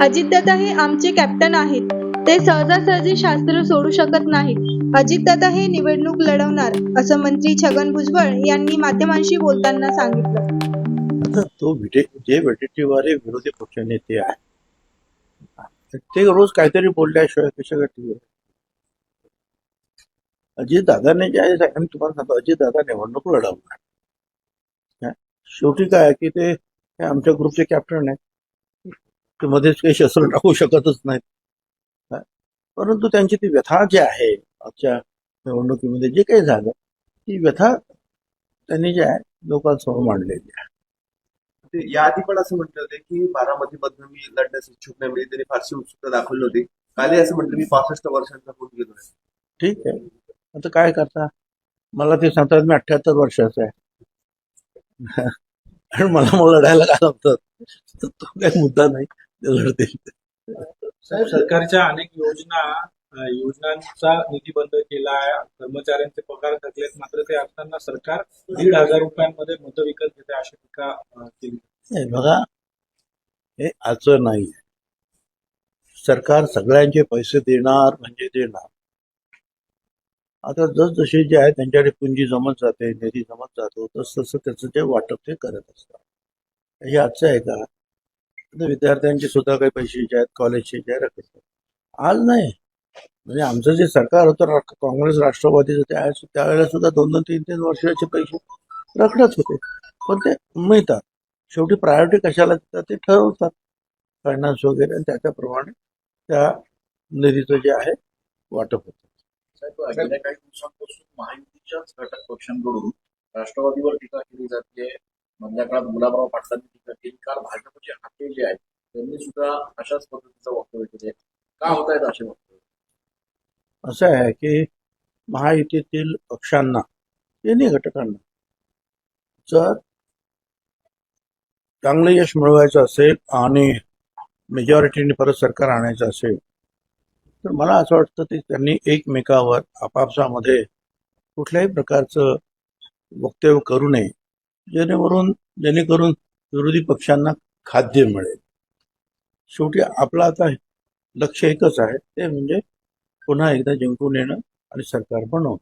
अजितदादा हे आमचे कॅप्टन आहेत. ते सहजासहजी शास्त्र सोडू शकत नाहीत. अजितदादा हे निवडणूक लढवणार असं मंत्री छगन भुजबळ यांनी माध्यमांशी बोलताना सांगितलं. तो जे वेटेटीवारे विरोधी पक्षनेते आहे ते रोज काहीतरी बोलल्याशिवाय कशा गती अजित दादाने जे आहे आम्ही तुम्हाला सांगतो अजित दादा निवडणूक लढवणार. शेवटी काय की ते ते आमच्या ग्रुपचे कॅप्टन आहेत. ते मध्येच काही शस्त्र टाकू शकतच नाहीत? परंतु त्यांची ती व्यथा जी आहे आजच्या निवडणुकीमध्ये जे काही झालं ती व्यथा त्यांनी जे आहे लोकांसमोर मांडलेली आहे. ते याआधी पण असं म्हटलं होते की बारामतीमधनं मी लढण्यास इच्छुक नाही म्हणजे त्यांनी फारशी उत्सुकता दाखवली होती. कालही असं म्हटलं मी पासष्ट वर्षांचा होऊन गेलोय ठीक आहे. आता काय करता? मला ते सांगतात मी अठ्याहत्तर वर्षाचा आहे. आणि मला मग लढायला काय तर तो काही मुद्दा नाही. लढतील साहेब सरकारच्या अनेक योजना अ, योजनांचा निधी बंद केला आहे. कर्मचाऱ्यांचे पगार थकलेत. मात्र ते असताना सरकार दीड हजार रुपयांमध्ये मतं विकत घेते अशी टीका अ, केली. नाही बघा हे आजचं नाही सरकार सगळ्यांचे पैसे देणार म्हणजे देणार. आता जसजसे जे आहे त्यांच्याकडे पुंजी जमत जाते निधी जमत जातो तस तसं त्याचं ते वाटप ते करत असतात. हे आजचं आहे का? विद्यार्थ्यांचे सुद्धा काही पैसे जे आहेत कॉलेजचे जे आज नाही. म्हणजे आमचं जे सरकार होतं काँग्रेस राष्ट्रवादीचं त्या त्यावेळेला सुद्धा दोन दोन तीन तीन वर्षाचे पैसे रखडत होते. पण ते मिळतात. शेवटी प्रायोरिटी कशाला देतात ते ठरवतात. फायनान्स वगैरे आणि त्याच्याप्रमाणे त्या निधीचं जे आहे वाटप होतं. गेल्या काही दिवसांपासून महायुतीच्याच घटक पक्षांकडून राष्ट्रवादीवर टीका केली जाते. मधल्या काळात गुलाबराव पाटलांनी टीका केली काल भाजपचे हाते जे आहेत त्यांनी सुद्धा अशाच पद्धतीचं वक्तव्य केले का होत आहेत असे वक्तव्य? असं आहे की महायुतीतील पक्षांना तिन्ही घटकांना जर चांगलं यश मिळवायचं असेल आणि मेजॉरिटीने परत सरकार आणायचं असेल तर मला असं वाटतं की त्यांनी एकमेकावर आपापसामध्ये कुठल्याही प्रकारचं वक्तव्य करू नये. जेणेकरून जेणेकरून विरोधी पक्षांना खाद्य मिळेल. शेवटी आपलं आता लक्ष एकच आहे ते म्हणजे पुन्हा एकदा जिंकून येणं आणि सरकार बनवणं.